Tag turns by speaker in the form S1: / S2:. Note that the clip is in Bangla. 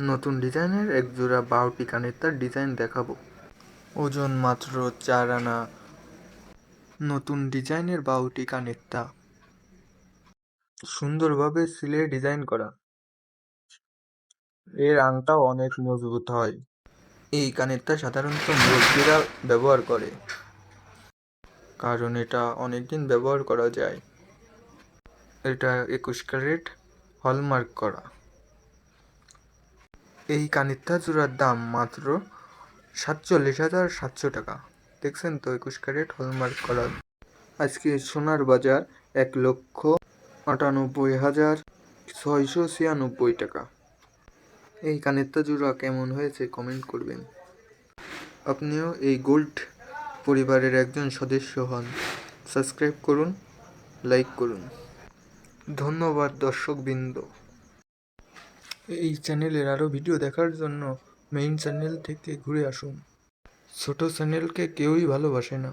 S1: নতুন ডিজাইনের এক জোড়া বাউটি কানের তার ডিজাইন দেখাবো। ওজন মাত্র চার আনা। নতুন ডিজাইনের বাউটি কানের তা। সুন্দরভাবে সিলে ডিজাইন করা। এর আংটাও অনেক মজবুত হয়। এই কানেরটা সাধারণত মুরব্বীরা ব্যবহার করে। কারণ এটা অনেকদিন ব্যবহার করা যায়। এটা একুশ ক্যারেট হলমার্ক করা। এই কানেরটা জোড়ার দাম মাত্র সাতচল্লিশ হাজার সাতশো টাকা। দেখছেন তো একুশ ক্যারেট হলমার্ক করা আজকে সোনার বাজার এক লক্ষ আটানব্বই হাজার ছয়শো ছিয়ানব্বই টাকা। এই কানেরটা জোড়া কেমন হয়েছে কমেন্ট করবেন। আপনিও এই গোল্ড পরিবারের একজন সদস্য হন। সাবস্ক্রাইব করুন, লাইক করুন। ধন্যবাদ দর্শকবৃন্দ। এই চ্যানেলের আরও ভিডিও দেখার জন্য মেইন চ্যানেল থেকে ঘুরে আসুন। ছোট চ্যানেলকে কেউই ভালোবাসে না।